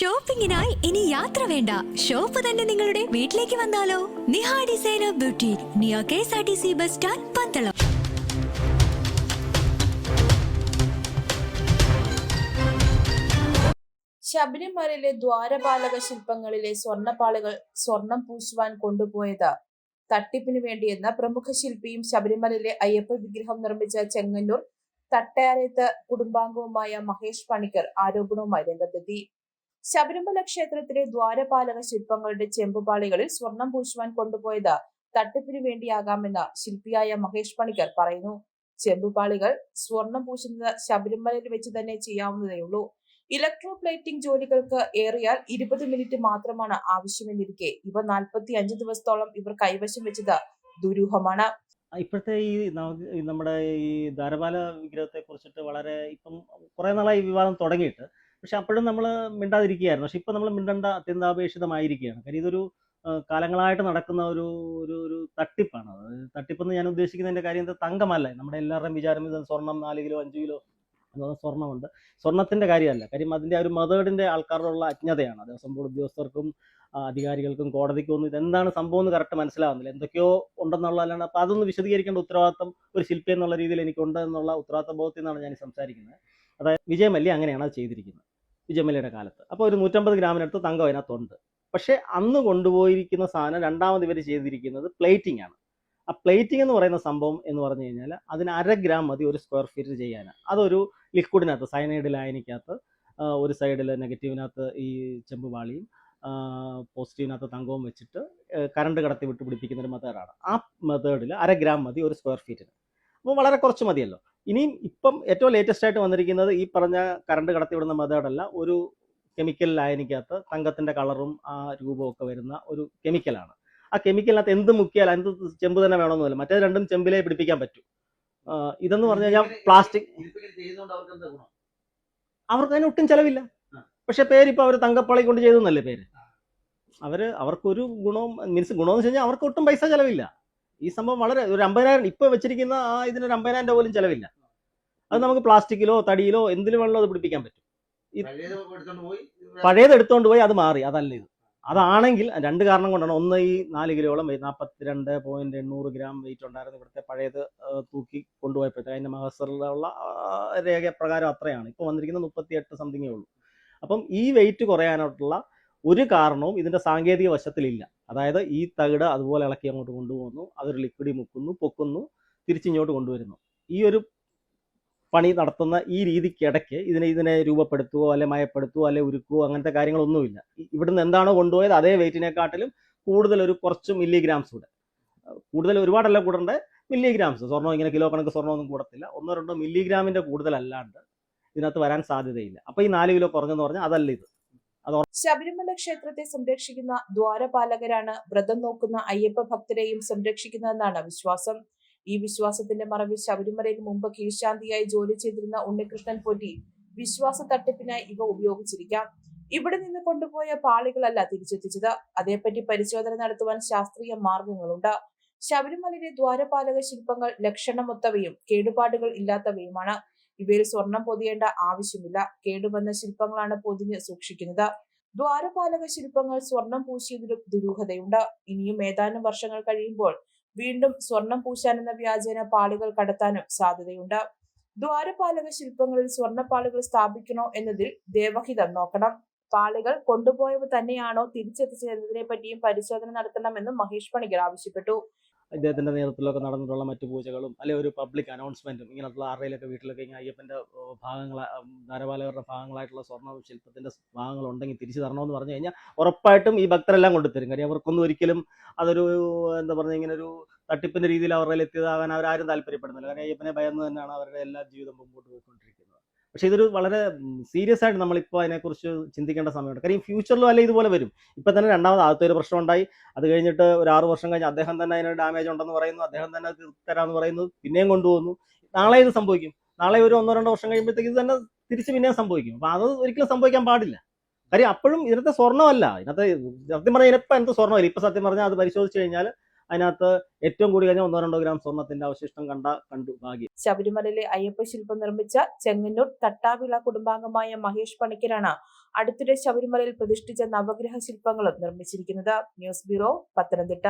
ഷോപ്പിംഗിനായി ഇനി യാത്ര വേണ്ട. ഷോപ്പ് തന്നെ നിങ്ങളുടെ വീട്ടിലേക്ക് വന്നാലോ? Niha designer beauty near K S R T C bus stand Pandalam. ശബരിമലയിലെ ദ്വാരപാലക ശില്പങ്ങളിലെ സ്വർണപ്പാളികൾ സ്വർണം പൂശുവാൻ കൊണ്ടുപോയത്. തട്ടിപ്പിന് വേണ്ടിയെന്ന പ്രമുഖ ശില്പിയും ശബരിമലയിലെ അയ്യപ്പ വിഗ്രഹം നിർമ്മിച്ച ചെങ്ങന്നൂർ തട്ടയാരത്ത് കുടുംബാംഗവുമായ മഹേഷ് പണിക്കർ ആരോപണവുമായി രംഗത്തെത്തി. ശബരിമല ക്ഷേത്രത്തിലെ ദ്വാരപാലക ശില്പങ്ങളുടെ ചെമ്പുപാളികളിൽ സ്വർണം പൂശുവാൻ കൊണ്ടുപോയത് തട്ടിപ്പിന് വേണ്ടിയാകാമെന്ന് ശില്പിയായ മഹേഷ് പണിക്കർ പറയുന്നു. ചെമ്പുപാളികൾ സ്വർണം പൂശുന്നത് ശബരിമലയിൽ വെച്ച് തന്നെ ചെയ്യാവുന്നതേയുള്ളൂ ഇലക്ട്രോ പ്ലേറ്റിംഗ് ജോലികൾക്ക് ഏറിയാൽ ഇരുപത് മിനിറ്റ് മാത്രമാണ് ആവശ്യമെന്നിരിക്കെ ഇവ നാൽപ്പത്തി അഞ്ച് ദിവസത്തോളം ഇവർ കൈവശം വെച്ചത് ദുരൂഹമാണ്. ഇപ്പോഴത്തെ ഈ നമുക്ക് നമ്മുടെ ഈ ധാരപാല വിഗ്രഹത്തെ കുറിച്ചിട്ട് വളരെ ഇപ്പം കുറേ നാളായി വിവാദം തുടങ്ങിയിട്ട് പക്ഷെ അപ്പോഴും നമ്മൾ മിണ്ടാതിരിക്കുകയായിരുന്നു. പക്ഷെ ഇപ്പം നമ്മൾ മിണ്ടണ്ട അത്യന്താപേക്ഷിതമായിരിക്കുകയാണ്. കാര്യം ഇതൊരു കാലങ്ങളായിട്ട് നടക്കുന്ന ഒരു ഒരു ഒരു തട്ടിപ്പാണ്. തട്ടിപ്പെന്ന് ഞാൻ ഉദ്ദേശിക്കുന്നതിന്റെ കാര്യം എന്താ തങ്കമല്ല. നമ്മുടെ എല്ലാവരുടെയും വിചാരം ഇത് സ്വർണം നാല് കിലോ അഞ്ച് കിലോ അതുപോലെ സ്വർണമുണ്ട് സ്വർണത്തിന്റെ കാര്യമല്ല. കാര്യം അതിന്റെ ഒരു മെത്തേഡിന്റെ ആൾക്കാരോടുള്ള അജ്ഞതയാണ്. ദേവസ്വം ബോർഡ് ഉദ്യോഗസ്ഥർക്കും അധികാരികൾക്കും കോടതിക്കും ഒന്നും ഇതെന്താണ് സംഭവം എന്ന് കറക്റ്റ് മനസ്സിലാവുന്നില്ല. എന്തൊക്കെയോ ഉണ്ടെന്നുള്ളതല്ലാണ് അപ്പോൾ അതൊന്ന് വിശദീകരിക്കേണ്ട ഉത്തരവാദിത്തം ഒരു ശില്പി എന്നുള്ള രീതിയിൽ എനിക്കുണ്ട് എന്നുള്ള ഉത്തരവാദിത്ത ബോധത്തിൽ നിന്നാണ് ഞാൻ സംസാരിക്കുന്നത്. അതായത് വിജയമല്ലി അങ്ങനെയാണ് അത് ചെയ്തിരിക്കുന്നത്. വിജയമല്ലിയുടെ കാലത്ത്. അപ്പോൾ ഒരു നൂറ്റമ്പത് ഗ്രാമിനടുത്ത് തങ്കം അതിനകത്തുണ്ട്. പക്ഷേ അന്ന് കൊണ്ടുപോയിരിക്കുന്ന സാധനം രണ്ടാമത് ഇവർ ചെയ്തിരിക്കുന്നത് പ്ലേറ്റിംഗ് ആണ്. ആ പ്ലേറ്റിംഗ് എന്ന് പറയുന്ന സംഭവം എന്ന് പറഞ്ഞു കഴിഞ്ഞാൽ അതിന് അര ഗ്രാം മതി ഒരു സ്ക്വയർ ഫീറ്റ് ചെയ്യാൻ അതൊരു ലിക്വിഡിനകത്ത് സയനൈഡ് ലായനിക്കകത്ത് ഒരു സൈഡിൽ നെഗറ്റീവിനകത്ത് ഈ ചെമ്പ് വാളിയും പോസിറ്റീവിനകത്ത് തങ്കവും വെച്ചിട്ട് കറണ്ട് കടത്തി വിട്ട് പിടിപ്പിക്കുന്ന ഒരു മെത്തേഡാണ്. ആ മെത്തേഡിൽ അര ഗ്രാം മതി ഒരു സ്ക്വയർ ഫീറ്റിന്. അപ്പോൾ വളരെ കുറച്ച് മതിയല്ലോ. ഇനിയും ഇപ്പം ഏറ്റവും ലേറ്റസ്റ്റ് ആയിട്ട് വന്നിരിക്കുന്നത് ഈ പറഞ്ഞ കറണ്ട് കടത്തി വിടുന്ന മെത്തേഡല്ല ഒരു കെമിക്കൽ ലായനിക്കകത്ത് തങ്കത്തിന്റെ കളറും ആ രൂപവും ഒക്കെ വരുന്ന ഒരു കെമിക്കലാണ് ആ കെമിക്കലിനകത്ത് എന്ത് മുക്കിയാൽ എന്ത് ചെമ്പ് തന്നെ വേണമെന്നില്ല മറ്റേ രണ്ടും ചെമ്പിലേ പിടിപ്പിക്കാൻ പറ്റൂ. ഇതെന്ന് പറഞ്ഞു കഴിഞ്ഞാൽ പ്ലാസ്റ്റിക് അവർക്ക് അതിന് ഒട്ടും ചെലവില്ല. പക്ഷെ പേര് ഇപ്പൊ അവർ തങ്കപ്പാളി കൊണ്ട് ചെയ്തെന്നല്ലേ പേര്? അവർ അവർക്കൊരു ഗുണവും മീൻസ് ഗുണമെന്ന് വെച്ച് കഴിഞ്ഞാൽ അവർക്ക് ഒട്ടും പൈസ ചെലവില്ല. ഈ സംഭവം വളരെ ഒരു അമ്പതിനായിരം ഇപ്പൊ വെച്ചിരിക്കുന്ന ആ ഇതിനൊരു അമ്പതിനായിരം രൂപ പോലും ചെലവില്ല. അത് നമുക്ക് പ്ലാസ്റ്റിക്കിലോ തടിയിലോ എന്തിലും വേണമല്ലോ അത് പിടിപ്പിക്കാൻ പറ്റും. പഴയത് എടുത്തോണ്ട് പോയി അത് മാറി അതല്ല ഇത്. അതാണെങ്കിൽ രണ്ട് കാരണം കൊണ്ടാണ്. ഒന്ന് ഈ നാല് കിലോളം നാൽപ്പത്തിരണ്ട് പോയിന്റ് എണ്ണൂറ് ഗ്രാം വെയിറ്റ് ഉണ്ടായിരുന്നു ഇവിടുത്തെ പഴയത് തൂക്കി കൊണ്ടുപോയപ്പോഴത്തേക്ക് അതിന്റെ മഹസറിലുള്ള രേഖ പ്രകാരം അത്രയാണ്. ഇപ്പൊ വന്നിരിക്കുന്നത് മുപ്പത്തിയെട്ട് സംതിങ്ങേ ഉള്ളൂ. അപ്പം ഈ വെയിറ്റ് കുറയാനായിട്ടുള്ള ഒരു കാരണവും ഇതിന്റെ സാങ്കേതിക വശത്തിലില്ല. അതായത് ഈ തകിട് അതുപോലെ ഇളക്കി അങ്ങോട്ട് കൊണ്ടുപോകുന്നു അതൊരു ലിക്വിഡ് മുക്കുന്നു പൊക്കുന്നു തിരിച്ചിങ്ങോട്ട് കൊണ്ടുവരുന്നു. ഈ ഒരു പണി നടത്തുന്ന ഈ രീതിക്കിടയ്ക്ക് ഇതിനെ ഇതിനെ രൂപപ്പെടുത്തുവോ അല്ലെ മയപ്പെടുത്തുവോ അല്ലെ ഉരുക്കുവോ അങ്ങനത്തെ കാര്യങ്ങളൊന്നുമില്ല. ഇവിടുന്ന് എന്താണോ കൊണ്ടുപോയത് അതേ വെയിറ്റിനെക്കാട്ടിലും കൂടുതൽ ഒരു കുറച്ച് മില്ലിഗ്രാംസ് കൂടെ. കൂടുതൽ ഒരുപാടല്ല കൂടേണ്ട മില്ലിഗ്രാംസ് സ്വർണം ഇങ്ങനെ കിലോ കണക്ക് സ്വർണമൊന്നും കൂടത്തില്ല. ഒന്നോ രണ്ടോ മില്ലിഗ്രാമിന്റെ കൂടുതലല്ലാണ്ട് ഇതിനകത്ത് വരാൻ സാധ്യതയില്ല. അപ്പോൾ ഈ നാല് കിലോ കുറഞ്ഞെന്ന് പറഞ്ഞാൽ അതല്ല ഇത്. ശബരിമല ക്ഷേത്രത്തെ സംരക്ഷിക്കുന്ന ദ്വാരപാലകരാണ് വ്രതം നോക്കുന്ന അയ്യപ്പ ഭക്തരെയും സംരക്ഷിക്കുന്നതെന്നാണ് വിശ്വാസം ഈ വിശ്വാസത്തിന്റെ മറവിൽ ശബരിമലയിൽ മുമ്പ് കീഴ്ശാന്തിയായി ജോലി ചെയ്തിരുന്ന ഉണ്ണികൃഷ്ണൻ പൊറ്റി വിശ്വാസ തട്ടിപ്പിനായി ഇവ ഉപയോഗിച്ചിരിക്കാം. ഇവിടെ നിന്ന് കൊണ്ടുപോയ പാളികളല്ല തിരിച്ചെത്തിച്ചത്. അതേപ്പറ്റി പരിശോധന നടത്തുവാൻ ശാസ്ത്രീയ മാർഗങ്ങളുണ്ട്. ശബരിമലയിലെ ദ്വാരപാലക ശില്പങ്ങൾ ലക്ഷണമൊത്തവയും കേടുപാടുകൾ ഇല്ലാത്തവയുമാണ്. ഇവയിൽ സ്വർണം പൊതിയേണ്ട ആവശ്യമില്ല. കേടുവന്ന ശില്പങ്ങളാണ് പൊതിഞ്ഞ് സൂക്ഷിക്കുന്നത്. ദ്വാരപാലക ശില്പങ്ങൾ സ്വർണം പൂശിയതിലും ദുരൂഹതയുണ്ട്. ഇനിയും ഏതാനും വർഷങ്ങൾ കഴിയുമ്പോൾ വീണ്ടും സ്വർണം പൂശാനെന്ന വ്യാജേന പാളികൾ കടത്താനും സാധ്യതയുണ്ട്. ദ്വാരപാലക ശില്പങ്ങളിൽ സ്വർണപ്പാളികൾ സ്ഥാപിക്കണോ എന്നതിൽ ദേവഹിതം നോക്കണം. പാളികൾ കൊണ്ടുപോയവ തന്നെയാണോ തിരിച്ചെത്തിച്ചതിനെ പറ്റിയും പരിശോധന നടത്തണമെന്നും മഹേഷ് പണിക്കർ ആവശ്യപ്പെട്ടു. ഇദ്ദേഹത്തിന്റെ നേതൃത്വത്തിലൊക്കെ നടന്നിട്ടുള്ള മറ്റു പൂജകളും അല്ലെ ഒരു പബ്ലിക് അനൗൺസ്മെന്റും ഇങ്ങനത്തുള്ള ആരുടെയിലൊക്കെ വീട്ടിലൊക്കെ ഇങ്ങനെ അയ്യപ്പന്റെ ഭാഗങ്ങൾ ധാരപാലകരുടെ ഭാഗങ്ങളായിട്ടുള്ള സ്വർണ ശില്പത്തിന്റെ ഭാഗങ്ങൾ ഉണ്ടെങ്കിൽ തിരിച്ചു തരണമെന്ന് പറഞ്ഞു കഴിഞ്ഞാൽ ഉറപ്പായിട്ടും ഈ ഭക്തരെല്ലാം കൊണ്ടുതരും കാര്യം അവർക്കൊന്നും ഒരിക്കലും അതൊരു എന്താ പറഞ്ഞ ഇങ്ങനെ ഒരു തട്ടിപ്പിന്റെ രീതിയിൽ അവരുടെ എത്തിയതാകാൻ അവരാരും താല്പര്യപ്പെടുന്നില്ല. കാരണം അയ്യപ്പനെ ഭയന്ന് തന്നെയാണ് അവരുടെ എല്ലാ ജീവിതം മുമ്പോട്ട് പോയിക്കൊണ്ടിരിക്കുന്നത്. പക്ഷെ ഇതൊരു വളരെ സീരിയസ് ആയിട്ട് നമ്മളിപ്പോൾ അതിനെക്കുറിച്ച് ചിന്തിക്കേണ്ട സമയമുണ്ട്. കാര്യം ഫ്യൂച്ചറിലും അല്ല ഇതുപോലെ വരും? ഇപ്പം തന്നെ രണ്ടാമത് ആദ്യത്തെ ഒരു പ്രശ്നം ഉണ്ടായി അത് കഴിഞ്ഞിട്ട് ഒരു ആറ് വർഷം കഴിഞ്ഞ് അദ്ദേഹം തന്നെ അതിനൊരു ഡാമേജ് ഉണ്ടെന്ന് പറയുന്നു. അദ്ദേഹം തന്നെ തരാമെന്ന് പറയുന്നു. പിന്നെയും കൊണ്ടുപോകുന്നു നാളെ ഇത് സംഭവിക്കും. നാളെ ഒരു ഒന്നോ രണ്ടോ വർഷം കഴിയുമ്പോഴത്തേക്ക് ഇത് തന്നെ തിരിച്ച് പിന്നെയും സംഭവിക്കും. അപ്പം അത് ഒരിക്കലും സംഭവിക്കാൻ പാടില്ല. കാര്യം അപ്പോഴും ഇതിനകത്തെ സ്വർണമല്ല. ഇതിനകത്ത് സത്യം പറഞ്ഞാൽ ഇപ്പം എന്ത് സ്വർണമല്ല ഇപ്പം സത്യം പറഞ്ഞാൽ അത് പരിശോധിച്ച് കഴിഞ്ഞാൽ അതിനകത്ത് ഏറ്റവും കൂടി കഴിഞ്ഞാൽ ഒന്നോ രണ്ടോ ഗ്രാം സ്വർണത്തിന്റെ അവശിഷ്ടം കണ്ട കണ്ടു ഭാഗ്യം. ശബരിമലയിലെ അയ്യപ്പ ശില്പം നിർമ്മിച്ച ചെങ്ങന്നൂർ തട്ടാവിള കുടുംബാംഗമായ മഹേഷ് പണിക്കരാണ് അടുത്തിടെ ശബരിമലയിൽ പ്രതിഷ്ഠിച്ച നവഗ്രഹ ശില്പങ്ങളും നിർമ്മിച്ചിരിക്കുന്നത്. News bureau Pathanamthitta.